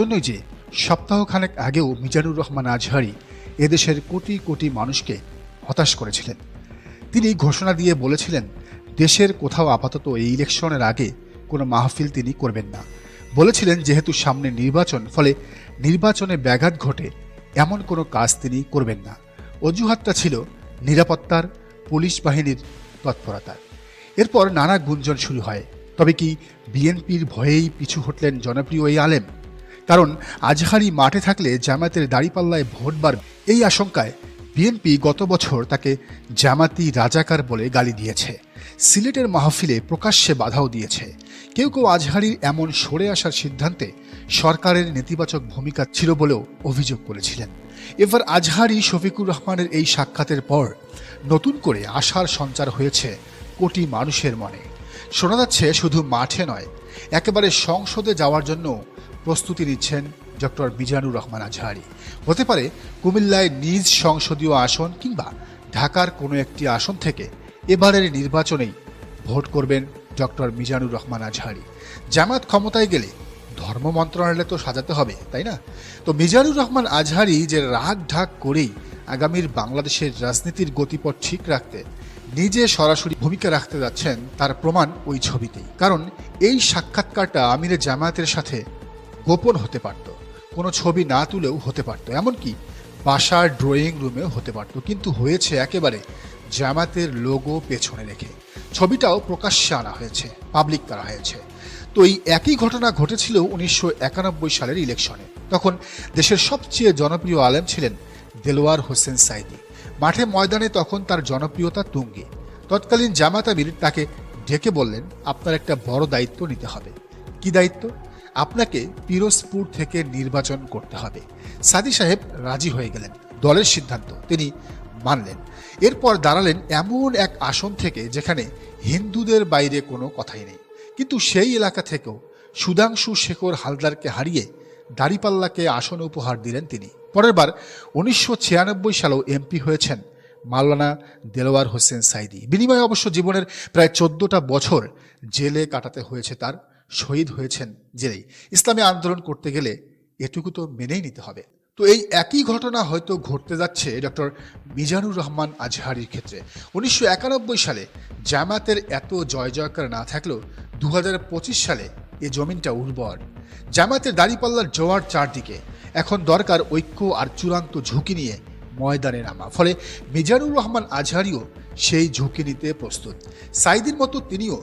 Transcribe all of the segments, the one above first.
জন্যই যে সপ্তাহখানেক আগেও মিজানুর রহমান আজহারি এদেশের কোটি কোটি মানুষকে হতাশ করেছিলেন। তিনি ঘোষণা দিয়ে বলেছিলেন, দেশের কোথাও আপাতত এই ইলেকশনের আগে কোনো মাহফিল তিনি করবেন না। বলেছিলেন, যেহেতু সামনে নির্বাচন, ফলে নির্বাচনে ব্যাঘাত ঘটে এমন কোনো কাজ তিনি করবেন না। অজুহাতটা ছিল নিরাপত্তার, পুলিশ বাহিনীর তৎপরতার। এরপর নানা গুঞ্জন শুরু হয়। তবে কি বিএনপির ভয়েই পিছু হটলেন জনপ্রিয় এই আলেম? কারণ আজহারি মাঠে থাকলে জামাতের দাড়িপাল্লায় ভোট বাড়বে। এই আশঙ্কায় বিএনপি গত বছর তাকে জামাতি রাজাকার বলে গালি দিয়েছে। সিলেটের মাহফিলে প্রকাশ্যে বাধাও দিয়েছে। কেউ কেউ আজহারির এমন সরে আসার সিদ্ধান্তে সরকারের নেতিবাচক ভূমিকা ছিল বলেও অভিযোগ করেছিলেন। এবার আজহারি শফিকুর রহমানের এই সাক্ষাতের পর নতুন করে আশার সঞ্চার হয়েছে কোটি মানুষের মনে। শোনা যাচ্ছে শুধু মাঠে নয়, একেবারে সংসদে যাওয়ার জন্য প্রস্তুতি নিচ্ছেন ডক্টর মিজানুর রহমান আজহারি। হতে পারে কুমিল্লায় নিজ সংসদীয় আসন কিংবা ঢাকার কোনো একটি আসন থেকে এবারের নির্বাচনেই ভোট করবেন ডক্টর মিজানুর রহমান আজহারি। জামাত ক্ষমতায় গেলে ধর্ম মন্ত্রণালয় তো সাজাতে হবে, তাই না? তো মিজানুর রহমান আজহারি যে রাগ ঢাক করেই আগামীর বাংলাদেশের রাজনীতির গতিপথ ঠিক রাখতে, নিজে সরাসরি ভূমিকা রাখতে যাচ্ছেন, তার প্রমাণ ওই ছবিতেই। কারণ এই সাক্ষাৎকারটা আমিরে জামায়াতের সাথে গোপন হতে পারত। কোনো ছবি না তুলেও হতে পারত। এমনকি বাসার ড্রয়িং রুমেও হতে পারত। কিন্তু হয়েছে একেবারে জামাতের লোগো পেছনে রেখে। ছবিটাও প্রকাশ্যে আনা হয়েছে, পাবলিক করা হয়েছে। তো এই একই ঘটনা ঘটেছিল উনিশশো একানব্বই সালের ইলেকশনে। তখন দেশের সবচেয়ে জনপ্রিয় আলেম ছিলেন দেলোয়ার হোসেন সাইদি। মাঠে ময়দানে তখন তার জনপ্রিয়তা তুঙ্গে। তৎকালীন জামাত তাকে ডেকে বললেন, আপনার একটা বড় দায়িত্ব নিতে হবে। কি দায়িত্ব? আপনাকে পিরোজপুর থেকে নির্বাচন করতে হবে। সাদি সাহেব রাজি হয়ে গেলেন। দলের সিদ্ধান্ত তিনি মানলেন। এরপর দাঁড়ালেন এমন এক আসন থেকে যেখানে হিন্দুদের বাইরে কোনো কথাই নেই। কিন্তু সেই এলাকা থেকেও সুধাংশু শেখর হালদারকে হারিয়ে দাড়িপাল্লাকে আসন উপহার দিলেন তিনি। পরের বার উনিশশো ছিয়ানব্বই সালেও এমপি হয়েছেন মাওলানা দেলোয়ার হোসেন সাইদি। বিনিময়ে অবশ্য জীবনের প্রায় চোদ্দটা বছর জেলে কাটাতে হয়েছে তার। শহীদ হয়েছেন জেলেই। ইসলামী আন্দোলন করতে গেলে এটুকু তো মেনেই নিতে হবে। তো এই একই ঘটনা হয়তো ঘটতে যাচ্ছে ডক্টর মিজানুর রহমান আজহারির ক্ষেত্রে। উনিশশো একানব্বই সালে জামাতের এত জয় জয়কার না থাকলেও দু সালে এ জমিনটা উর্বর। জামাতের দাড়িপাল্লার জোয়ার চারদিকে। এখন দরকার ঐক্য আর চূড়ান্ত ঝুঁকি নিয়ে ময়দানে নামা। ফলে মিজানুর রহমান আজহারিও সেই ঝুঁকি নিতে প্রস্তুত। সাইদির মতো তিনিও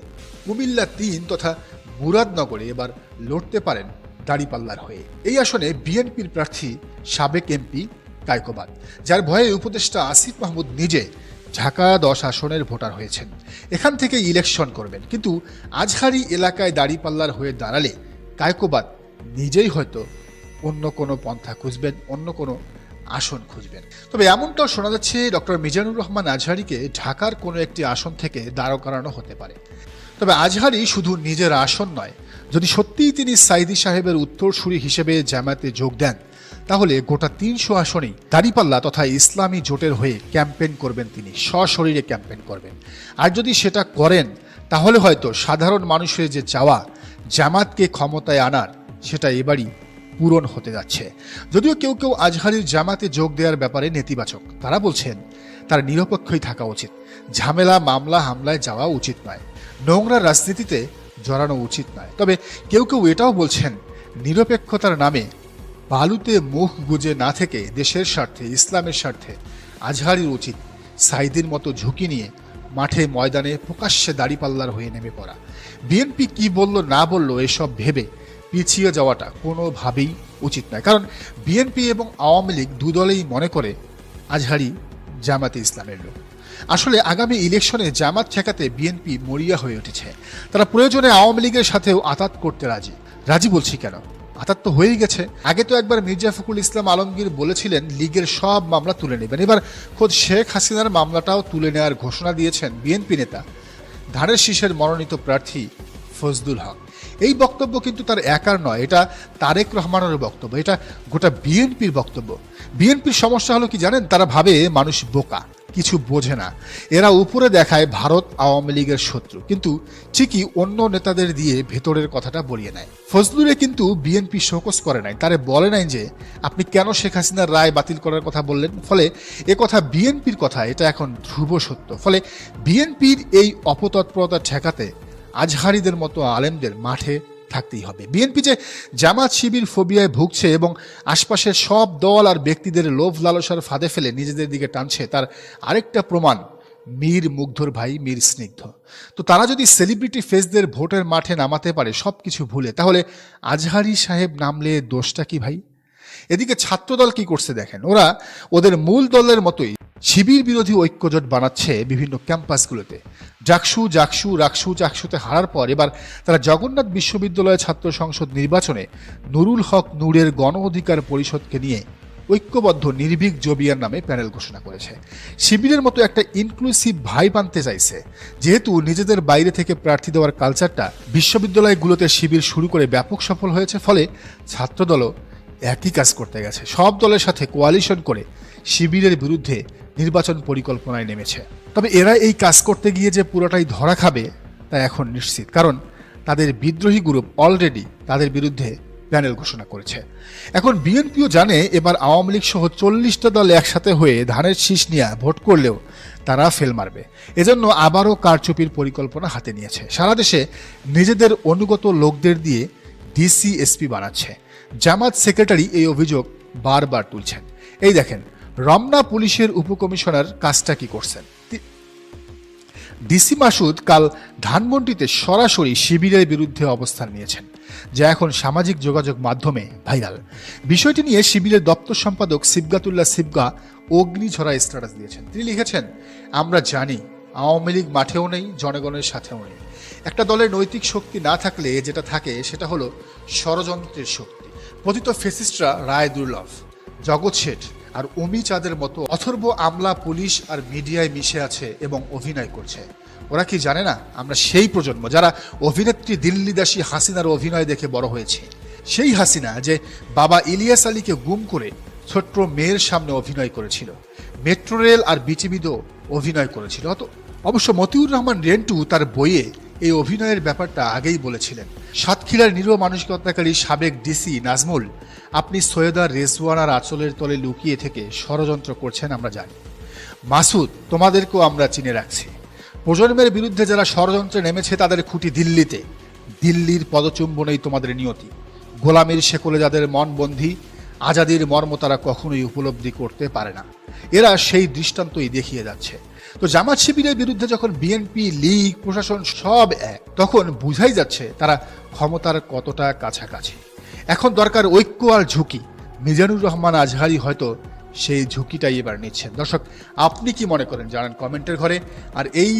কুমিল্লা তিন তথা মুরাদনগরে এবার লড়তে পারেন দাড়িপাল্লার হয়ে। এই আসনে বিএনপির প্রার্থী সাবেক এমপি কায়কোবাদ যার ভয়ে উপদেষ্টা আসিফ মাহমুদ নিজে ঢাকা দশ আসনের ভোটার হয়েছেন। এখান থেকে ইলেকশন করবেন। কিন্তু আজহারি এলাকায় দাড়িপাল্লার হয়ে দাঁড়ালে কায়কোবাদ নিজেই হয়তো অন্য কোনো পন্থা খুঁজবেন, অন্য কোনো আসন খুঁজবেন। তবে এমনটাও শোনা যাচ্ছে, ডক্টর মিজানুর রহমান আজহারিকে ঢাকার কোনো একটি আসন থেকে দাঁড় করানো হতে পারে। তবে আজহারি শুধু নিজের আসন নয়। যদি সত্যিই তিনি সাইদি সাহেবের উত্তরসূরি হিসেবে জামাতে যোগ দেন, তাহলে গোটা তিনশো আসনেই দাঁড়িপাল্লা তথা ইসলামী জোটের হয়ে ক্যাম্পেইন করবেন তিনি, সশরীরে ক্যাম্পেইন করবেন। আর যদি সেটা করেন, তাহলে হয়তো সাধারণ মানুষের যে চাওয়া, জামাতকে ক্ষমতায় আনার, সেটা এবারই পূরণ হতে যাচ্ছে। যদিও কেউ কেউ আজহারির জামাতে যোগ দেওয়ার ব্যাপারে নেতিবাচক, তারা বলছেন তার নিরপেক্ষই থাকা উচিত। ঝামেলা, মামলা, হামলায় যাওয়া উচিত নয়। নোংরা রাজনীতিতে জড়ানো উচিত নয়। তবে কেউ কেউ এটাও বলছেন, নিরপেক্ষতার নামে বালুতে মুখ গুজে না থেকে দেশের স্বার্থে, ইসলামের স্বার্থে আজহারির উচিত সাইদির মতো ঝুঁকি নিয়ে মাঠে ময়দানে প্রকাশ্যে দাড়িপাল্লার হয়ে নেমে পড়া। বিএনপি কি বলল, না বলল এসব ভেবে পিছিয়ে যাওয়াটা কোনোভাবেই উচিত নয়। কারণ বিএনপি এবং আওয়ামী লীগ দুদলেই মনে করে আজহারি জামাতে ইসলামের লোক। আসলে আগামী ইলেকশনে জামাত ঠেকাতে বিএনপি মরিয়া হয়ে উঠেছে। তারা প্রয়োজনে আওয়ামী লীগের সাথেও আতাত করতে রাজি। রাজি বলছি কেন? আতাত তো হয়েই গেছে। আগে তো একবার মির্জা ফখরুল ইসলাম আলমগীর বলেছিলেন, লীগের সব মামলা তুলে নেবেন। এবার খোদ শেখ হাসিনার মামলাটাও তুলে নেওয়ার ঘোষণা দিয়েছেন বিএনপি নেতা। ধানের শীষের মনোনীত প্রার্থী ফজদুল হক। এই বক্তব্য কিন্তু তার একার নয়, এটা তারেক রহমানের বক্তব্য, এটা গোটা বিএনপির বক্তব্য। বিএনপির সমস্যা হলো কি জানেন, তারা ভাবে মানুষ বোকা, কিছু বোঝে না। এরা উপরে দেখায় ভারত আওয়ামী লীগের শত্রু, কিন্তু ঠিকই অন্য নেতাদের দিয়ে ভেতরের কথাটা বলিয়ে নেয়। ফজলুরে কিন্তু বিএনপি শোকস করে নাই, তারে বলে নাই যে, আপনি কেন শেখ হাসিনার রায় বাতিল করার কথা বললেন? ফলে এ কথা বিএনপির কথা, এটা এখন ধ্রুব সত্য। ফলে বিএনপির এই অপতৎপরতা ঠেকাতে আজহারিদের মতো আলেমদের মাঠে থাকতেই হবে। বিএনপি যে জামাত শিবির ফোবিয়ায় ভুগছে এবং আশপাশের সব দল আর ব্যক্তিদের লোভ লালসার ফাঁদে ফেলে নিজেদের দিকে টানছে, তার আরেকটা প্রমাণ, মীর মুগ্ধর ভাই, মীর স্নিগ্ধ। তো তারা যদি সেলিব্রিটি ফেসদের ভোটের মাঠে নামাতে পারে সব কিছু ভুলে, তাহলে আজহারি সাহেব নামলে দোষটা কি ভাই? এদিকে ছাত্রদল কি করছে দেখেন, ওরা ওদের মূল দলের মতোই শিবির বিরোধী ঐক্যজোট বানাচ্ছে বিভিন্ন ক্যাম্পাসগুলোতে। জাকসু জাকসু, রাকসু চাকসুতে হারার পর এবার তারা জগন্নাথ বিশ্ববিদ্যালয়ের ছাত্র সংসদ নির্বাচনে নুরুল হক নূরের গণ অধিকার পরিষদকে নিয়ে ঐক্যবদ্ধ নির্ভীক জবিয়ার নামে প্যানেল ঘোষণা করেছে। শিবিরের মতো একটা ইনক্লুসিভ ভাইব আনতে চাইছে। যেহেতু নিজেদের বাইরে থেকে প্রার্থী দেওয়ার কালচারটা বিশ্ববিদ্যালয়গুলোতে শিবির শুরু করে ব্যাপক সফল হয়েছে, ফলে ছাত্রদলও একই কাজ করতে গেছে। সব দলের সাথে কোয়ালিশন করে শিবিরের বিরুদ্ধে নির্বাচন পরিকল্পনায় নেমেছে। তবে এরা এই কাজ করতে গিয়ে যে পুরোটাই ধরা খাবে, তা এখন নিশ্চিত। কারণ তাদের বিদ্রোহী গ্রুপ অলরেডি তাদের বিরুদ্ধে প্যানেল ঘোষণা করেছে। এখন বিএনপিও জানে এবার আওয়ামী লীগ সহ চল্লিশটা দল একসাথে হয়ে ধানের শীষ নিয়ে ভোট করলেও তারা ফেল মারবে। এজন্য আবারও কারচুপির পরিকল্পনা হাতে নিয়েছে। সারা দেশে নিজেদের অনুগত লোকদের দিয়ে ডিসি এসপি বানাচ্ছে। জামাত সেক্রেটারি এই অভিযোগ বারবার তুলছেন। এই দেখেন রমনা পুলিশের উপকমিশনার কাজটা কি করছেন? ডিসি মাসুদ কাল ধানমন্ডিতে সরাসরি শিবিরের বিরুদ্ধে অবস্থান নিয়েছেন, যা এখন সামাজিক যোগাযোগ মাধ্যমে ভাইরাল। বিষয়টি নিয়ে শিবিরের দপ্তর সম্পাদক সিবগাতুল্লাহ সিবগা অগ্নিঝরা স্ট্যাটাস দিয়েছেন। তিনি লিখেছেন, আমরা জানি, আওয়ামী লীগ মাঠেও নেই, জনগণের সাথেও নেই। একটা দলের নৈতিক শক্তি না থাকলে যেটা থাকে সেটা হলো ষড়যন্ত্রের শক্তি। পতিত ফেসিস্টরা রায় দুর্লভ। জগৎ শেঠ আর অমি চাঁদের মতো অথর্ব আমলা পুলিশ আর মিডিয়ায় মিশে আছে এবং অভিনয় করছে। ওরা কি জানে না, আমরা সেই প্রজন্ম, যারা অভিনেত্রী দিল্লি দাসী হাসিনার অভিনয় দেখে বড় হয়েছে। সেই হাসিনা যে বাবা ইলিয়াস আলীকে গুম করে ছোট্ট মেয়ের সামনে অভিনয় করেছিল। মেট্রো রেল আর বিটিভিতেও অভিনয় করেছিল। অত অবশ্য মতিউর রহমান রেন্টু তার বইয়ে এই অভিনয়ের ব্যাপারটা আগেই বলেছিলেন। সাতক্ষীরার নিরীহ মানসিকতাকারী সাবেক ডিসি নাজমুল, আপনি সৈয়দা রেজওয়ানার আঁচলের তলে লুকিয়ে থেকে ষড়যন্ত্র করছেন আমরা জানি। মাসুদ, তোমাদেরকেও আমরা চিনে রাখছি। প্রজন্মের বিরুদ্ধে যারা ষড়যন্ত্রে নেমেছে, তাদের খুঁটি দিল্লিতে। দিল্লির পদচুম্বনেই তোমাদের নিয়তি। গোলামের শেকলে যাদের মন বন্ধি, আজাদির মর্ম তারা কখনোই উপলব্ধি করতে পারে না। এরা সেই দৃষ্টান্তই দেখিয়ে যাচ্ছে। তো জামাত শিবিরের বিরুদ্ধে যখন বিএনপি লীগ, প্রশাসন সব এক, তখন বুঝাই যাচ্ছে তারা ক্ষমতার কতটা কাছাকাছি। এখন দরকার ঐক্য আর ঝুঁকি। মিজানুর রহমান আজহারি হয়তো সেই ঝুঁকিটাই এবার নিচ্ছেন। দর্শক, আপনি কি মনে করেন? জানান কমেন্টের ঘরে। আর এই